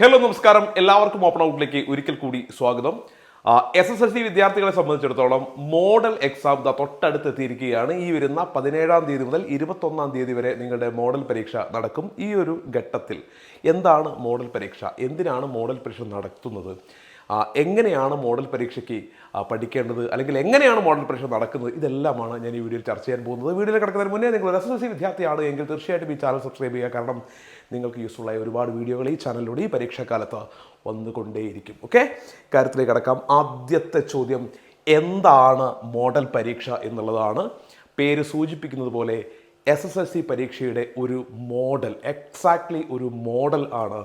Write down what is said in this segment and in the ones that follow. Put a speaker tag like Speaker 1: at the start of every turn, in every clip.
Speaker 1: Hello നമസ്കാരം. എല്ലാവർക്കും open ഔട്ടിലേക്ക് ഒരിക്കൽ കൂടി സ്വാഗതം. എസ് എസ് എൽ സി വിദ്യാർത്ഥികളെ സംബന്ധിച്ചിടത്തോളം മോഡൽ എക്സാം തൊട്ടടുത്ത് എത്തിയിരിക്കുകയാണ് ഈ വരുന്ന പതിനേഴാം തീയതി മുതൽ ഇരുപത്തൊന്നാം തീയതി വരെ നിങ്ങളുടെ മോഡൽ പരീക്ഷ നടക്കും ഈ ഒരു ഘട്ടത്തിൽ. എന്താണ് മോഡൽ പരീക്ഷ? എന്തിനാണ് മോഡൽ പരീക്ഷ നടത്തുന്നത്? എങ്ങനെയാണ് മോഡൽ പരീക്ഷയ്ക്ക് പഠിക്കേണ്ടത് അല്ലെങ്കിൽ എങ്ങനെയാണ് മോഡൽ പരീക്ഷ നടക്കുന്നത് ഇതെല്ലാമാണ് ഞാൻ ഈ വീഡിയോയിൽ ചർച്ച ചെയ്യാൻ പോകുന്നത്. വീഡിയോയിൽ കിടക്കുന്നതിന് മുന്നേ നിങ്ങൾ എസ് എസ് സി വിദ്യാർത്ഥിയാണ് എങ്കിൽ തീർച്ചയായിട്ടും ഈ ചാനൽ സബ്സ്ക്രൈബ് ചെയ്യുക. കാരണം നിങ്ങൾക്ക് യൂസ്ഫുള്ളായ ഒരുപാട് വീഡിയോകൾ ഈ ചാനലിലൂടെ ഈ പരീക്ഷാക്കാലത്ത് വന്നുകൊണ്ടേയിരിക്കും. ഓക്കെ കാര്യത്തിലേക്ക് കിടക്കാം. ആദ്യത്തെ ചോദ്യം എന്താണ് മോഡൽ പരീക്ഷ എന്നുള്ളതാണ്. പേര് സൂചിപ്പിക്കുന്നത് പോലെ എസ് എസ് എൽ സി പരീക്ഷയുടെ ഒരു മോഡൽ എക്സാക്ട്ലി ഒരു മോഡൽ ആണ്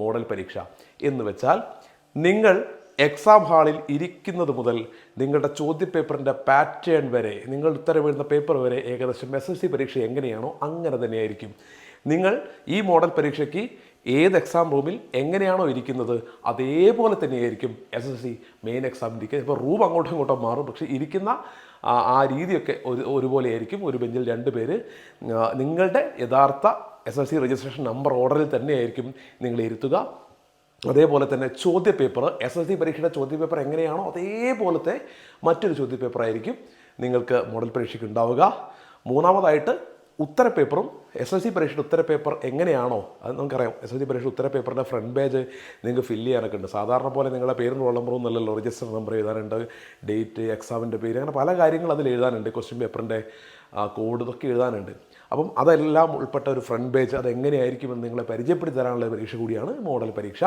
Speaker 1: മോഡൽ പരീക്ഷ. എന്ന് വെച്ചാൽ നിങ്ങൾ എക്സാം ഹാളിൽ ഇരിക്കുന്നത് മുതൽ നിങ്ങളുടെ ചോദ്യപേപ്പറിന്റെ പാറ്റേൺ വരെ നിങ്ങൾ ഉത്തരം എഴുതുന്ന പേപ്പർ വരെ ഏകദേശം എസ് എസ് സി പരീക്ഷ എങ്ങനെയാണോ അങ്ങനെ തന്നെയായിരിക്കും. നിങ്ങൾ ഈ മോഡൽ പരീക്ഷയ്ക്ക് ഏത് എക്സാം റൂമിൽ എങ്ങനെയാണോ ഇരിക്കുന്നത് അതേപോലെ തന്നെയായിരിക്കും S S C main exam ഇരിക്കുക ഇപ്പോൾ റൂം അങ്ങോട്ടും ഇങ്ങോട്ടും മാറും. പക്ഷേ ഇരിക്കുന്ന ആ രീതിയൊക്കെ ഒരു ഒരുപോലെ ആയിരിക്കും ഒരു ബെഞ്ചിൽ രണ്ട് പേര്. നിങ്ങളുടെ യഥാർത്ഥ S S C registration number ഓർഡറിൽ തന്നെയായിരിക്കും നിങ്ങൾ ഇരുത്തുക. അതേപോലെ തന്നെ ചോദ്യ പേപ്പർ എസ് എസ് സി പരീക്ഷയുടെ ചോദ്യ പേപ്പർ എങ്ങനെയാണോ അതേപോലത്തെ മറ്റൊരു ചോദ്യ പേപ്പർ ആയിരിക്കും നിങ്ങൾക്ക് മോഡൽ പരീക്ഷയ്ക്ക് ഉണ്ടാവുക. മൂന്നാമതായിട്ട് ഉത്തര പേപ്പറും എസ് എൽ സി പരീക്ഷയുടെ ഉത്തര പേപ്പർ എങ്ങനെയാണോ അത് നമുക്കറിയാം. എസ് എസ് സി പരീക്ഷ ഉത്തര പേപ്പറിന്റെ ഫ്രണ്ട് പേജ് നിങ്ങൾക്ക് ഫില്ല് ചെയ്യാനൊക്കെ ഉണ്ട് സാധാരണ പോലെ നിങ്ങളുടെ പേരും റോൾ നമ്പറും നല്ലല്ലോ രജിസ്റ്റർ നമ്പർ എഴുതാനുണ്ട് ഡേറ്റ് എക്സാമിന്റെ പേര് അങ്ങനെ പല കാര്യങ്ങളും അതിൽ എഴുതാനുണ്ട് ക്വസ്റ്റ്യൻ പേപ്പറിന്റെ കോഡ് ഇതൊക്കെ എഴുതാനുണ്ട്. അപ്പം അതെല്ലാം ഉൾപ്പെട്ട ഒരു ഫ്രണ്ട് പേജ് അതെങ്ങനെയായിരിക്കുമെന്ന് നിങ്ങളെ പരിചയപ്പെടുത്തി തരാനുള്ള പരീക്ഷ കൂടിയാണ് മോഡൽ പരീക്ഷ.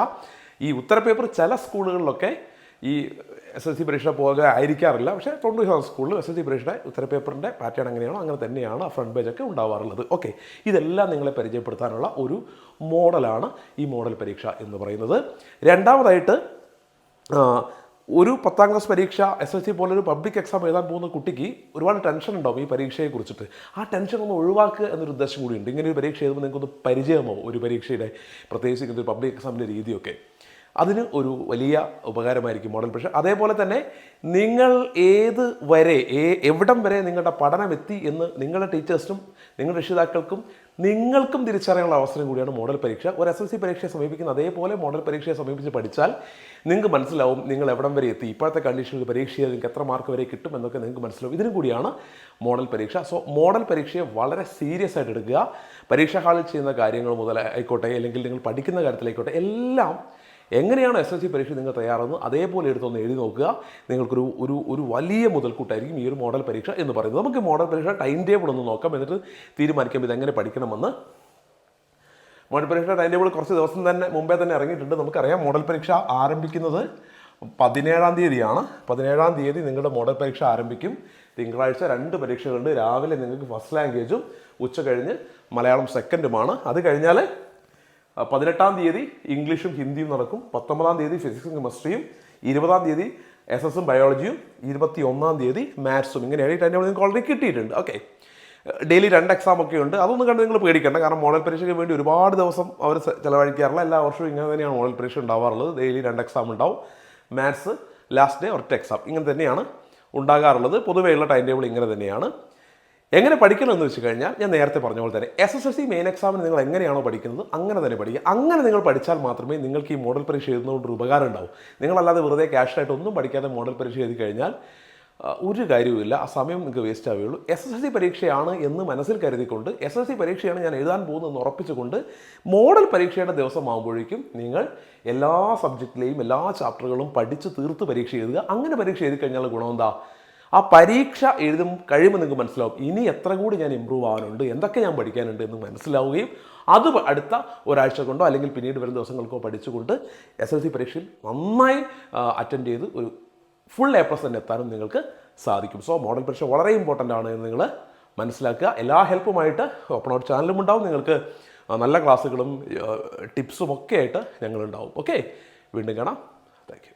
Speaker 1: ഈ ഉത്തര പേപ്പർ ചില സ്കൂളുകളിലൊക്കെ ഈ എസ് എസ് സി പരീക്ഷ പോകാൻ ആയിരിക്കാറില്ല. പക്ഷേ തൊണ്ണൂറ് ശതമാനം സ്കൂളിൽ എസ് എസ് സി പരീക്ഷയുടെ ഉത്തര പേപ്പറിന്റെ പാറ്റേൺ എങ്ങനെയാണോ അങ്ങനെ തന്നെയാണ് ആ ഫ്രണ്ട് പേജൊക്കെ ഉണ്ടാവാറുള്ളത്. ഓക്കെ ഇതെല്ലാം നിങ്ങളെ പരിചയപ്പെടുത്താനുള്ള ഒരു മോഡലാണ് ഈ മോഡൽ പരീക്ഷ എന്ന് പറയുന്നത്. രണ്ടാമതായിട്ട് ഒരു പത്താം ക്ലാസ് പരീക്ഷ എസ് എസ് സി പോലൊരു പബ്ലിക് എക്സാം എഴുതാൻ പോകുന്ന കുട്ടിക്ക് ഒരുപാട് ടെൻഷൻ ഉണ്ടാവും ഈ പരീക്ഷയെ കുറിച്ചിട്ട്. ആ ടെൻഷൻ ഒന്ന് ഒഴിവാക്കുക എന്നൊരു ഉദ്ദേശം കൂടിയുണ്ട്. ഇങ്ങനെ ഒരു പരീക്ഷ എഴുതുമ്പോൾ നിങ്ങൾക്കൊന്ന് പരിചയമോ ഒരു പരീക്ഷയുടെ പ്രത്യേകിച്ച് ഇങ്ങനത്തെ ഒരു പബ്ലിക് എക്സാമിന്റെ രീതിയൊക്കെ. അതിന് ഒരു വലിയ ഉപകാരമായിരിക്കും മോഡൽ പരീക്ഷ അതേപോലെ തന്നെ നിങ്ങൾ ഏത് വരെ എവിടം വരെ നിങ്ങളുടെ പഠനം എത്തി എന്ന് നിങ്ങളുടെ ടീച്ചേഴ്സിനും നിങ്ങളുടെ രക്ഷിതാക്കൾക്കും നിങ്ങൾക്കും തിരിച്ചറിയാനുള്ള അവസരം കൂടിയാണ് മോഡൽ പരീക്ഷ. ഒരു എസ് എൽ സി പരീക്ഷയെ സമീപിക്കുന്ന അതേപോലെ മോഡൽ പരീക്ഷയെ സമീപിച്ച് പഠിച്ചാൽ നിങ്ങൾക്ക് മനസ്സിലാവും നിങ്ങൾ എവിടം വരെ എത്തി. ഇപ്പോഴത്തെ കണ്ടീഷനിൽ പരീക്ഷ ചെയ്ത് നിങ്ങൾക്ക് എത്ര മാർക്ക് വരെ കിട്ടും എന്നൊക്കെ നിങ്ങൾക്ക് മനസ്സിലാവും. ഇതിനും കൂടിയാണ് മോഡൽ പരീക്ഷ. സോ മോഡൽ പരീക്ഷയെ വളരെ സീരിയസ് ആയിട്ട് എടുക്കുക. പരീക്ഷാ ഹാളിൽ ചെയ്യുന്ന കാര്യങ്ങൾ മുതൽ ആയിക്കോട്ടെ അല്ലെങ്കിൽ നിങ്ങൾ പഠിക്കുന്ന കാര്യത്തിലായിക്കോട്ടെ എല്ലാം എങ്ങനെയാണ് എസ് എസ് സി പരീക്ഷ നിങ്ങൾ തയ്യാറെന്ന് അതേപോലെ എടുത്തൊന്ന് എഴുതി നോക്കുക. നിങ്ങൾക്കൊരു ഒരു ഒരു വലിയ മുതൽക്കൂട്ടായിരിക്കും ഈ ഒരു മോഡൽ പരീക്ഷ എന്ന് പറയുന്നത്. നമുക്ക് മോഡൽ പരീക്ഷ ടൈം ടേബിൾ ഒന്ന് നോക്കാം. എന്നിട്ട് തീരുമാനിക്കാം ഇതെങ്ങനെ പഠിക്കണമെന്ന്. മോഡൽ പരീക്ഷ ടൈം ടേബിൾ കുറച്ച് ദിവസം തന്നെ മുമ്പേ തന്നെ ഇറങ്ങിയിട്ടുണ്ട്. നമുക്കറിയാം മോഡൽ പരീക്ഷ ആരംഭിക്കുന്നത് പതിനേഴാം തീയതിയാണ്. പതിനേഴാം തീയതി നിങ്ങളുടെ മോഡൽ പരീക്ഷ ആരംഭിക്കും. തിങ്കളാഴ്ച രണ്ട് പരീക്ഷകളുണ്ട്. രാവിലെ നിങ്ങൾക്ക് ഫസ്റ്റ് ലാംഗ്വേജും ഉച്ച കഴിഞ്ഞ് മലയാളം സെക്കൻഡുമാണ് അത് കഴിഞ്ഞാൽ പതിനെട്ടാം തീയതി ഇംഗ്ലീഷും ഹിന്ദിയും നടക്കും. പത്തൊമ്പതാം തീയതി ഫിസിക്സും കെമിസ്ട്രിയും ഇരുപതാം തീയതി എസ് എസും ബയോളജിയും ഇരുപത്തി ഒന്നാം തീയതി മാത്സും ഇങ്ങനെയാണ് ഈ ടൈം നിങ്ങൾക്ക് ഓൾറെഡി കിട്ടിയിട്ടുണ്ട്. ഓക്കെ ഡെയിലി രണ്ട് എക്സാം ഒക്കെ ഉണ്ട്. അതൊന്നും കണ്ട് നിങ്ങൾ പേടിക്കേണ്ട. കാരണം മോഡൽ പരീക്ഷയ്ക്ക് വേണ്ടി ഒരുപാട് ദിവസം അവർ ചിലവഴിക്കാറില്ല. എല്ലാ വർഷവും ഇങ്ങനെ തന്നെയാണ് മോഡൽ പരീക്ഷ ഉണ്ടാവാറുള്ളത്. ഡെയിലി രണ്ട് എക്സാം ഉണ്ടാവും. മാത്സ് ലാസ്റ്റ് ഡേ ഒറ്റ എക്സാം ഇങ്ങനെ തന്നെയാണ് ഉണ്ടാകാറുള്ളത്. പൊതുവെയുള്ള ടൈം ടേബിൾ ഇങ്ങനെ തന്നെയാണ്. എങ്ങനെ പഠിക്കണം എന്ന് വെച്ച് കഴിഞ്ഞാൽ ഞാൻ നേരത്തെ പറഞ്ഞ പോലെ തന്നെ S S L C main എക്സാമിന് നിങ്ങൾ എങ്ങനെയാണോ പഠിക്കുന്നത് അങ്ങനെ തന്നെ പഠിക്കുക. അങ്ങനെ നിങ്ങൾ പഠിച്ചാൽ മാത്രമേ നിങ്ങൾക്ക് ഈ മോഡൽ പരീക്ഷ എഴുതുന്നതുകൊണ്ട് ഉപകാരം ഉണ്ടാവും. നിങ്ങളല്ലാതെ വെറുതെ ക്യാഷായിട്ട് ഒന്നും പഠിക്കാതെ മോഡൽ പരീക്ഷ എഴുതി കഴിഞ്ഞാൽ ഒരു കാര്യവുമില്ല. ആ സമയം നിങ്ങൾക്ക് വേസ്റ്റ് ആവുകയുള്ളൂ എസ് എസ് എൽ സി പരീക്ഷയാണ് എന്ന് മനസ്സിൽ കരുതിക്കൊണ്ട് എസ് എൽ സി പരീക്ഷയാണ് ഞാൻ എഴുതാൻ പോകുന്നതെന്ന് ഉറപ്പിച്ചുകൊണ്ട് മോഡൽ പരീക്ഷയുടെ ദിവസമാകുമ്പോഴേക്കും നിങ്ങൾ എല്ലാ സബ്ജക്റ്റിലെയും എല്ലാ ചാപ്റ്ററുകളും പഠിച്ച് തീർത്ത് പരീക്ഷ എഴുതുക. അങ്ങനെ പരീക്ഷ എഴുതി കഴിഞ്ഞാൽ ഗുണം എന്താ? ആ പരീക്ഷ എഴുതും കഴിയുമ്പോൾ നിങ്ങൾക്ക് മനസ്സിലാവും ഇനി എത്ര കൂടി ഞാൻ ഇമ്പ്രൂവ് ആവാനുണ്ട് എന്തൊക്കെ ഞാൻ പഠിക്കാനുണ്ട് എന്ന് മനസ്സിലാവുകയും അത് അടുത്ത ഒരാഴ്ച കൊണ്ടോ അല്ലെങ്കിൽ പിന്നീട് വരുന്ന ദിവസങ്ങൾക്കോ പഠിച്ചുകൊണ്ട് എസ് എൽ സി പരീക്ഷയിൽ നന്നായി അറ്റൻഡ് ചെയ്ത് ഒരു ഫുൾ എ പ്ലസ് തന്നെ എത്താനും നിങ്ങൾക്ക് സാധിക്കും. സോ മോഡൽ പരീക്ഷ വളരെ ഇമ്പോർട്ടന്റ് ആണ് എന്ന് നിങ്ങൾ മനസ്സിലാക്കുക. എല്ലാ ഹെൽപ്പുമായിട്ട് ഓപ്പൺ ഔട്ട് ചാനലും ഉണ്ടാവും. നിങ്ങൾക്ക് നല്ല ക്ലാസ്സുകളും ടിപ്സും ഒക്കെ ആയിട്ട് ഞങ്ങളുണ്ടാവും. ഓക്കെ വീണ്ടും കാണാം. Thank you